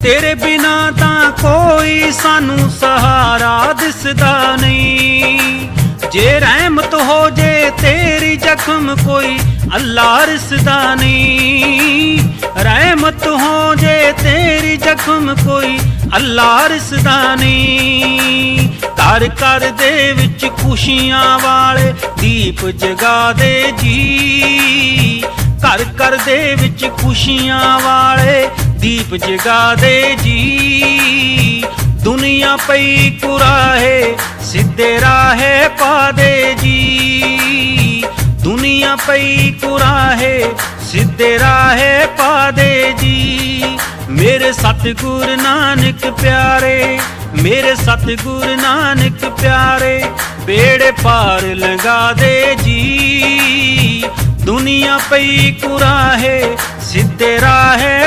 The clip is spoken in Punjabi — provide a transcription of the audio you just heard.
ਤੇਰੇ ਬਿਨਾ ਤਾਂ ਕੋਈ ਸਾਨੂੰ ਸਹਾਰਾ ਦਿਸਦਾ ਨਹੀਂ। ਜੇ ਰਹਿਮਤ ਹੋ ਜੇ ਤੇਰੀ ਜ਼ਖਮ ਕੋਈ ਅੱਲਾ ਰਿਸਦਾ ਨਹੀਂ। ਰਹਿਮਤ ਹੋ ਜੇ ਤੇਰੀ ਜ਼ਖਮ ਕੋਈ ਅੱਲਾ ਰਿਸਦਾ ਨਹੀਂ। ਘਰ ਘਰ ਦੇ ਵਿੱਚ ਖੁਸ਼ੀਆਂ ਵਾਲੇ ਦੀਪ ਜਗਾ ਦੇ ਜੀ। ਘਰ ਘਰ ਦੇ ਵਿੱਚ ਖੁਸ਼ੀਆਂ ਵਾਲੇ ਦੀਪ ਜਗਾ ਦੇ ਜੀ। ਦੁਨੀਆ ਪਈ ਕੁਰਾਹੇ, ਸਿੱਧੇ ਰਾਹੇ ਪਾ ਦੇ ਜੀ। ਦੁਨੀਆ ਪਈ ਕੁਰਾਹੇ, ਸਿੱਧੇ ਰਾਹੇ ਪਾ ਦੇ ਜੀ। ਮੇਰੇ ਸਤਿਗੁਰ ਨਾਨਕ ਪਿਆਰੇ, ਮੇਰੇ ਸਤਿਗੁਰ ਨਾਨਕ ਪਿਆਰੇ, ਬੇੜੇ ਪਾਰ ਲਗਾ ਦੇ ਜੀ। ਦੁਨੀਆ ਪਈ ਕੁਰਾਹੇ, ਸਿੱਧੇ ਰਾਹੇ